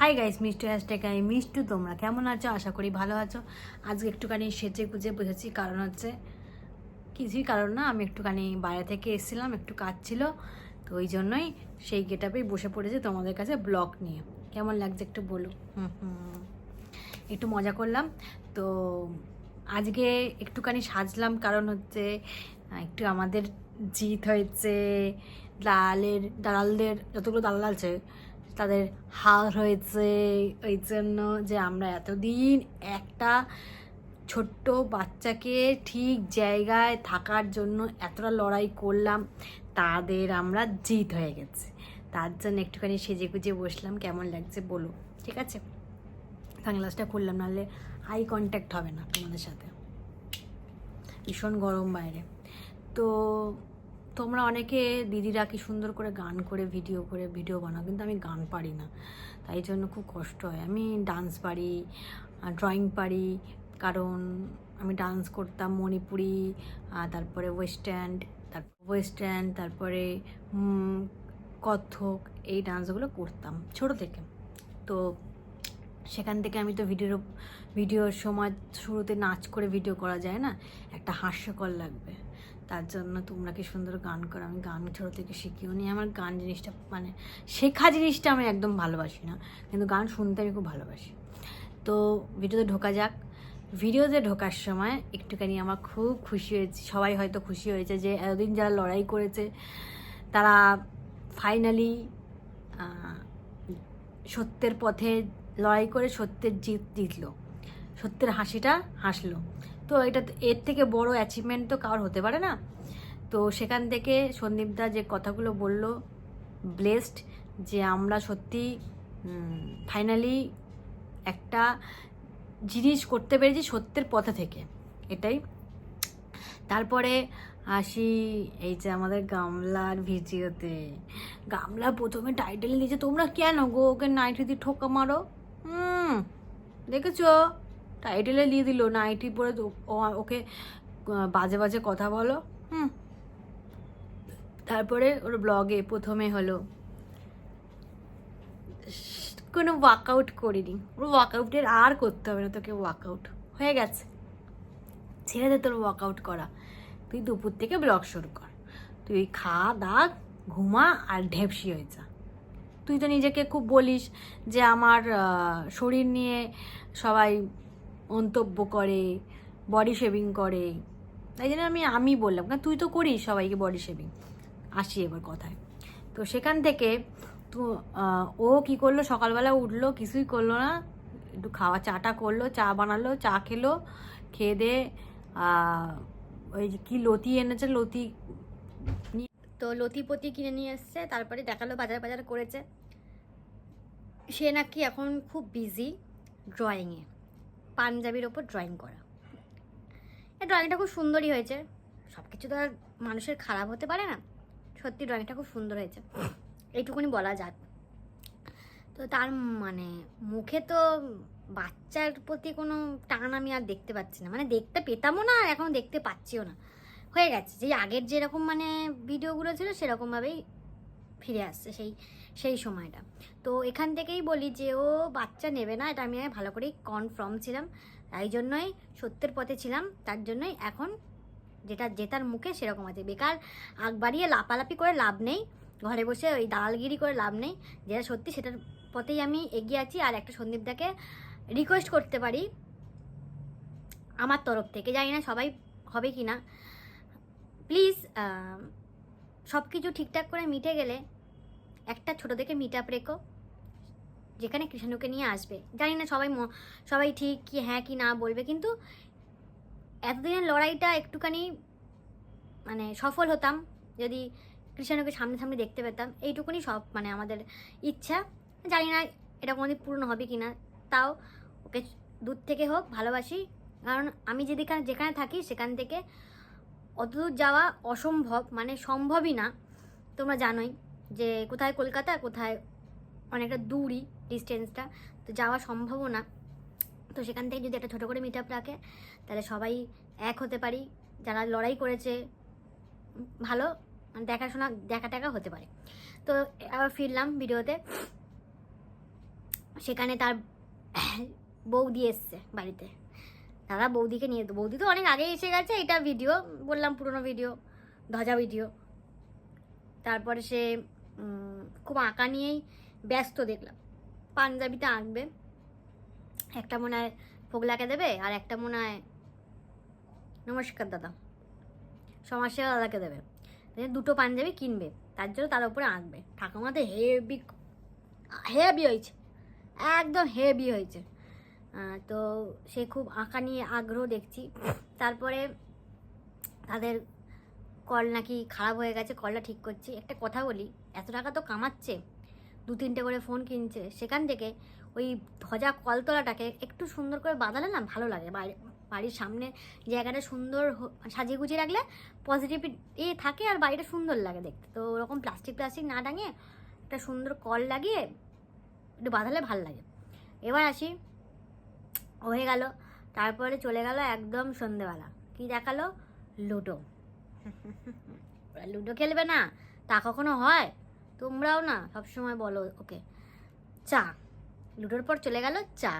Hi guys মিষ্টি hashtag আমি মিষ্টু তোমরা কেমন আছো? আশা করি ভালো আছো। আজকে একটুখানি সেচে গুজে বসেছি কারণ হচ্ছে কিছুই কারণ না, আমি একটুখানি বাইরে থেকে এসেছিলাম, একটু কাজ ছিল, তো ওই জন্যই সেই গেটাপেই বসে পড়েছি তোমাদের কাছে ব্লগ নিয়ে। কেমন লাগছে একটু বলো? একটু মজা করলাম। তো আজকে একটুখানি সাজলাম, কারণ হচ্ছে একটু আমাদের জিত হয়েছে দালালের দালালদের, যতগুলো দালাল আছে তাদের হার হয়েছে ওই জন্য যে আমরা এতদিন একটা ছোট্ট বাচ্চাকে ঠিক জায়গায় থাকার জন্য এতটা লড়াই করলাম, তাদের আমরা জিত হয়ে গেছে। তার জন্য একটুখানি সেজে গুজে বসলাম, কেমন লাগছে বলো, ঠিক আছে? সানগ্লাসটা খুললাম, নাহলে আই কন্ট্যাক্ট হবে না তোমাদের সাথে। ভীষণ গরম বাইরে। তো তোমরা অনেকে দিদিরা কি সুন্দর করে গান করে ভিডিও করে ভিডিও বানাও কিন্তু আমি গান পারি না। তাই জন্য খুব কষ্ট হয়। আমি ডান্স পারি ড্রয়িং পারি কারণ আমি ডান্স করতাম মণিপুরি তারপরে ওয়েস্টার্ন তারপর ওয়েস্টার্ন তারপরে উম, কত্থক এই ডান্সগুলো করতাম ছোট থেকে। তো সেখান থেকে আমি তো ভিডিওর ভিডিওর সময় শুরুতে নাচ করে ভিডিও করা যায় না? একটা হাস্যকর লাগবে। তার জন্য তোমরা কি সুন্দর গান করো? আমি গান ছোটো থেকে শিখিও নি। আমার গান জিনিসটা মানে শেখা জিনিসটা আমি একদম ভালোবাসি না। কিন্তু গান শুনতে আমি খুব ভালোবাসি। তো ভিডিওতে ঢোকা যাক। ভিডিওতে ঢোকার সময় একটুখানি আমার খুব খুশি হয়েছে। সবাই হয়তো খুশি হয়েছে যে এতদিন যারা লড়াই করেছে, তারা ফাইনালি সত্যের পথে লড়াই করে সত্যের জিত জিতলো। সত্যের হাসিটা হাসলো। তো এটা এর থেকে বড় অ্যাচিভমেন্ট তো কারোর হতে পারে না। তো সেখান থেকে সন্দীপদা যে কথাগুলো বলল ব্লেসড যে আমরা সত্যি ফাইনালি একটা জিনিস করতে পেরেছি সত্যের পথে থেকে, এটাই। তারপরে আসি এই যে আমাদের গামলার ভিডিওতে গামলা প্রথমে টাইটেল নিয়েছে তোমরা কেন গো ওকে নাইটি দিয়ে ঠোকা মারো? হুম, দেখেছ? টাইটেলে দিয়ে দিল নাইটি পরে ওকে বাজে বাজে কথা বলো, হুম। তারপরে ওর ব্লগে প্রথমে হলো, কোনো ওয়ার্কআউট করিনি। ওর ওয়ার্কআউটের আর করতে হবে না, তোকে ওয়ার্কআউট হয়ে গেছে। ছেড়ে দে তোর ওয়ার্কআউট করা। তুই দুপুর থেকে ব্লগ শুরু কর। তুই খা দাগ ঘুমা আর ঢেপসি হয়ে যা। তুই তো নিজেকে খুব বলিস যে আমার শরীর নিয়ে সবাই মন্তব্য করে বডি শেভিং করে। তাই জন্য আমি আমি বললাম, কারণ তুই তো করিস সবাইকে বডি শেভিং আসি এবার কথায়। তো সেখান থেকে তো ও কি করল? সকালবেলা উঠল, কিছুই করল না। একটু খাওয়া, চাটা করল, চা বানালো, চা খেলো, খেয়ে দিয়ে ওই কি লতি এনেছে, লতি তো লতিপতি কিনে নিয়ে এসছে, তারপরে দেখাল, বাজার বাজার করেছে। সে নাকি এখন খুব বিজি ড্রয়িংয়ে পাঞ্জাবির ওপর ড্রয়িং করা। এই ড্রয়িংটা খুব সুন্দরই হয়েছে। সব কিছু তো আর মানুষের খারাপ হতে পারে না। সত্যি ড্রয়িংটা খুব সুন্দর হয়েছে। এইটুকুনি বলা যাক। তো তার মানে মুখে তো বাচ্চার প্রতি কোনো টান আমি আর দেখতে পাচ্ছি না। মানে দেখতে পেতামও না আর এখন দেখতে পাচ্ছিও না। হয়ে গেছে। যে আগের যেরকম মানে ভিডিওগুলো ছিল সেরকমভাবেই ফিরে আসছে সেই সেই সময়টা। তো এখান থেকেই বলি যে ও বাচ্চা নেবে না, এটা আমি ভালো করেই কনফার্ম ছিলাম। তাই জন্যই সত্যের পথে ছিলাম, তার জন্যই এখন যেটা জেতার মুখে সেরকম আছে। বেকার আগ বাড়িয়ে লাপালাপি করে লাভ নেই, ঘরে বসে ওই দালালগিরি করে লাভ নেই। যেটা সত্যি সেটার পথেই আমি এগিয়ে আছি আর একটা সন্দীপদাকে রিকোয়েস্ট করতে পারি আমার তরফ থেকে। জানি না সবাই হবে কি না প্লিজ সব কিছু ঠিকঠাক করে মিটে গেলে একটা ছোট থেকে মিট আপ রেখো, যেখানে কৃষ্ণকে নিয়ে আসবে। জানি না সবাই সবাই ঠিক কি হ্যাঁ কি না বলবে, কিন্তু এতদিনের লড়াইটা একটুখানি মানে সফল হতাম, যদি কৃষ্ণকে সামনে সামনে দেখতে পেতাম। এইটুকুনি সব মানে আমাদের ইচ্ছা। জানি না এটা কোনোদিন পূর্ণ হবে কি না তাও ওকে দূর থেকে হোক ভালোবাসি। কারণ আমি যেদিকে যেখানে থাকি সেখান থেকে অতদূর যাওয়া অসম্ভব মানে সম্ভবই না। তোমরা জানোই যে কোথায় কলকাতা, কোথায় অনেকটা দূরই ডিস্টেন্সটা তো যাওয়া সম্ভবও না। তো সেখান থেকে যদি একটা ছোটো করে মিট আপ রাখে, তাহলে সবাই এক হতে পারি। যারা লড়াই করেছে, ভালো দেখাশোনা দেখা টাকা হতে পারে। তো আবার ফিরলাম ভিডিওতে। সেখানে তার বৌদি এসছে বাড়িতে। দাদা বৌদিকে নিয়ে বৌদি তো অনেক আগে এসে গেছে, এটা ভিডিও বললাম পুরোনো ভিডিও ধ্বজা ভিডিও তারপরে সে খুব আঁকা নিয়েই ব্যস্ত দেখলাম। পাঞ্জাবিতে আঁকবে। একটা মনে হয় ফোগলাকে দেবে, আর একটা মনে হয় নমস্কার দাদা। সমাজসেবা দাদাকে দেবে। দুটো পাঞ্জাবি কিনবে, তার জন্য তার উপরে আঁকবে। ঠাকুমাতে হেভি হেভি হয়েছে। একদম হেভি হয়েছে। তো সে খুব আঁকা নিয়ে আগ্রহ দেখছি। তারপরে তাদের কল নাকি খারাপ হয়ে গেছে, কলটা ঠিক করছি। একটা কথা বলি, এত টাকা তো কামাচ্ছে, দু তিনটে করে ফোন কিনছে, সেখান থেকে ওই ধজা কলতলাটাকে একটু সুন্দর করে বাঁধালে না ভালো লাগে। বাড়ি, বাড়ির সামনে জায়গাটা সুন্দর সাজিয়ে গুছিয়ে রাখলে পজিটিভ এ থাকে আর বাড়িটা সুন্দর লাগে দেখতে। তো ওরকম প্লাস্টিক প্লাস্টিক না টাঙিয়ে একটা সুন্দর কল লাগিয়ে একটু বাঁধালে ভালো লাগে। এবার আসি হয়ে গেল। তারপরে চলে গেল একদম সন্ধেবেলা। কি দেখাল? লুডো। লুডো খেলবে না? তা কখনো হয়? তোমরাও না, সবসময় বলো ওকে। চা। লুডোর পর চলে গেল চা।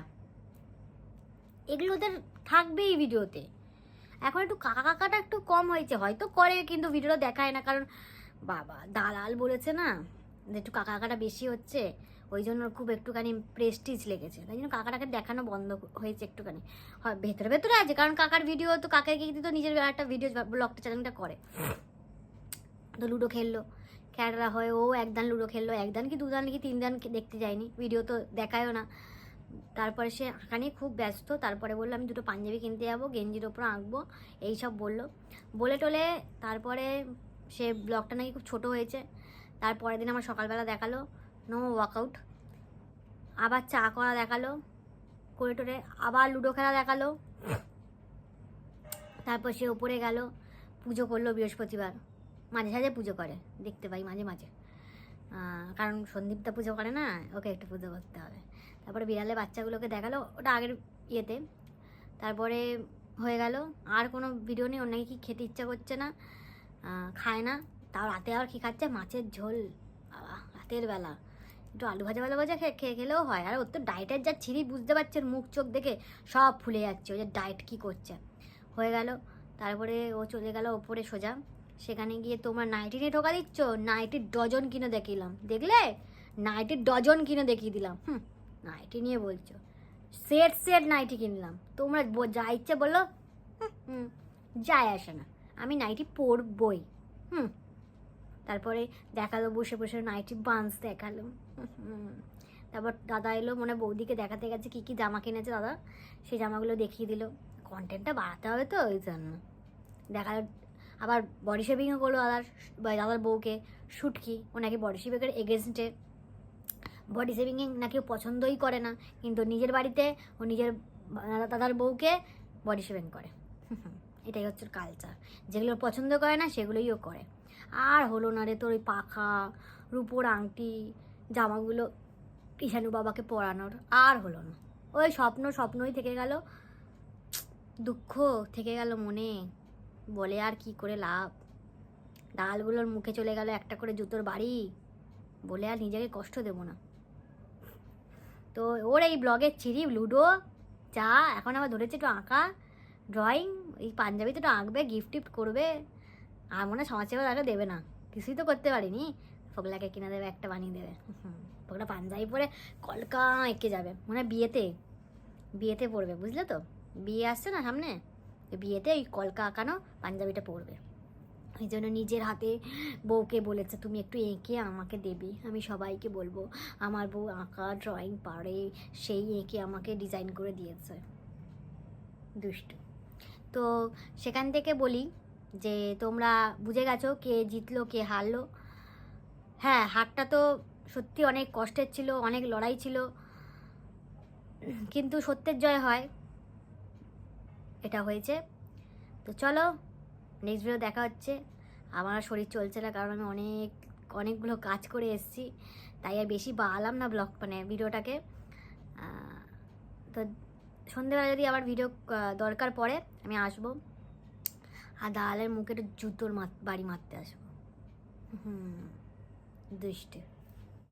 এগুলো ওদের থাকবেই ভিডিওতে। এখন একটু কাকা কাকাটা একটু কম হয়েছে, হয়তো করে, কিন্তু ভিডিওটা দেখায় না। কারণ বাবা, দালাল বলেছে না একটু কাকা কাকাটা বেশি হচ্ছে। ওই জন্য খুব একটুখানি প্রেস্টিজ লেগেছে। তাই জন্য কাকাটাকে দেখানো বন্ধ হয়েছে একটুখানি। হয়, ভেতরে ভেতরে আছে, কারণ কাকার ভিডিও তো কাকাকে তো নিজের একটা ভিডিও ব্লগটা চ্যানেলটা করে। তো লুডো খেললো খেলা হয়, ও একদান লুডো খেললো একদান কি দুদান কি তিন দান দেখতে যায়নি ভিডিও তো দেখায়ও না। তারপরে সে আঁকা খুব ব্যস্ত, তারপরে বলল, আমি দুটো পাঞ্জাবি কিনতে যাব, গেঞ্জির ওপর আঁকবো, এইসব বলল। বলে টলে তারপরে সে ব্লগটা নাকি খুব ছোট হয়েছে তারপরের দিন আমার সকালবেলা দেখাল নো ওয়ার্কআউট আবার চা করা দেখাল করে টোরে আবার লুডো খেলা দেখাল। তারপর সে ওপরে গেল, পুজো করল বৃহস্পতিবার। মাঝে সাঝে পুজো করে, দেখতে পাই মাঝে মাঝে। কারণ সন্দীপটা পুজো করে না, ওকে একটু পুজো করতে হবে। তারপরে বিড়ালে বাচ্চাগুলোকে দেখাল, ওটা আগের ইয়েতে। তারপরে হয়ে গেল, আর কোনো ভিডিও নেই ওর কি খেতে ইচ্ছা করছে না খায় না। তাও রাতে আবার কী খাচ্ছে? মাছের ঝোল। রাতের বেলা। একটু আলু ভাজা ভাজা ভাজা খেয়ে খেয়ে খেলেও হয়। আর ওর তো ডায়েটের যা ছিঁড়ি বুঝতে পারছেন মুখ চোখ দেখে সব ফুলে যাচ্ছে। ওই যে ডায়েট কী করছে? হয়ে গেল। তারপরে ও চলে গেল ওপরে সোজা। সেখানে গিয়ে তোমার নাইটি নিয়ে ঠোকা দিচ্ছ? নাইটির ডজন কিনে দেখিলাম। দেখলে? নাইটির ডজন কিনে দেখিয়ে দিলাম। হুম নাইটি নিয়ে বলছো। সেট সেট নাইটি কিনলাম। তোমরা যা ইচ্ছে বলল হুম, হুম যায় আসে না। আমি নাইটি পরবই। হুম তারপরে দেখাল, বসে বসে নাইটি বান্স দেখাল। তারপর দাদা এলো, মনে বৌদিকে দেখাতে গেছে, কী কী জামা কিনেছে দাদা? সেই জামাগুলো দেখিয়ে দিল। কন্টেন্টটা বাড়াতে হবে তো ওই জন্য। দেখাল, আবার বডি শেভিংও করল দাদার দাদার বউকে। শুটকি ও নাকি বডি শেভিংয়ের এগেনস্টে বডি শেভিং নাকি পছন্দই করে না, কিন্তু নিজের বাড়িতে ও নিজের দাদা- দাদার বউকে বডি শেভিং করে। এটাই হচ্ছে কালচার যেগুলো পছন্দ করে না, সেগুলোই ও করে। আর হলো না রে তোর ওই পাখা, রূপোর আংটি, জামাগুলো ঈশানু বাবাকে পরানোর, আর হলো না। ওই স্বপ্ন স্বপ্নই থেকে গেল, দুঃখ থেকে গেল মনে, বলে আর কি করে লাভ? ডালগুলোর মুখে চলে গেল একটা করে জুতোর বাড়ি, বলে আর নিজেকে কষ্ট দেবো না। তো ওর এই ব্লগের চিরি লুডো চা এখন আবার ধরেছে একটু আঁকা ড্রয়িং এই পাঞ্জাবিতে একটু আঁকবে গিফট টিফট করবে আর মনে হয় সমাজসেবা তাকে দেবে না। কিছুই তো করতে পারিনি। ফোগলাকে কিনে দেবে, একটা বানিয়ে দেবে। ফোগলা পাঞ্জাবি পরে কলকা এঁকে যাবে? মনে হয় বিয়েতে। বিয়েতে পড়বে, বুঝলে তো? বিয়ে আসছে না সামনে? বিয়েতে ওই কলকা আঁকানো পাঞ্জাবিটা পরবে ওই জন্য নিজের হাতে বউকে বলেছে, তুমি একটু এঁকে আমাকে দেবে। আমি সবাইকে বলব, আমার বউ আঁকা ড্রয়িং পারে, সেই এঁকে আমাকে ডিজাইন করে দিয়েছে। দুষ্টু। তো সেখান থেকে বলি যে তোমরা বুঝে গেছো কে জিতলো, কে হারলো। হ্যাঁ হারটা তো সত্যি অনেক কষ্টের ছিল, অনেক লড়াই ছিল। কিন্তু সত্যের জয় হয়। এটা হয়েছে। তো চলো নেক্সট ভিডিও দেখা হচ্ছে। আমার শরীর চলছে না, কারণ আমি অনেক, অনেকগুলো কাজ করে এসেছি। তাই আর বেশি বাড়ালাম না ব্লগ মানে ভিডিওটাকে। তো সন্ধেবেলা যদি আবার ভিডিও দরকার পড়ে, আমি আসব। আর দালালের মুখে একটু জুতোর বাড়ি মারতে আসব। হুম দুষ্টু।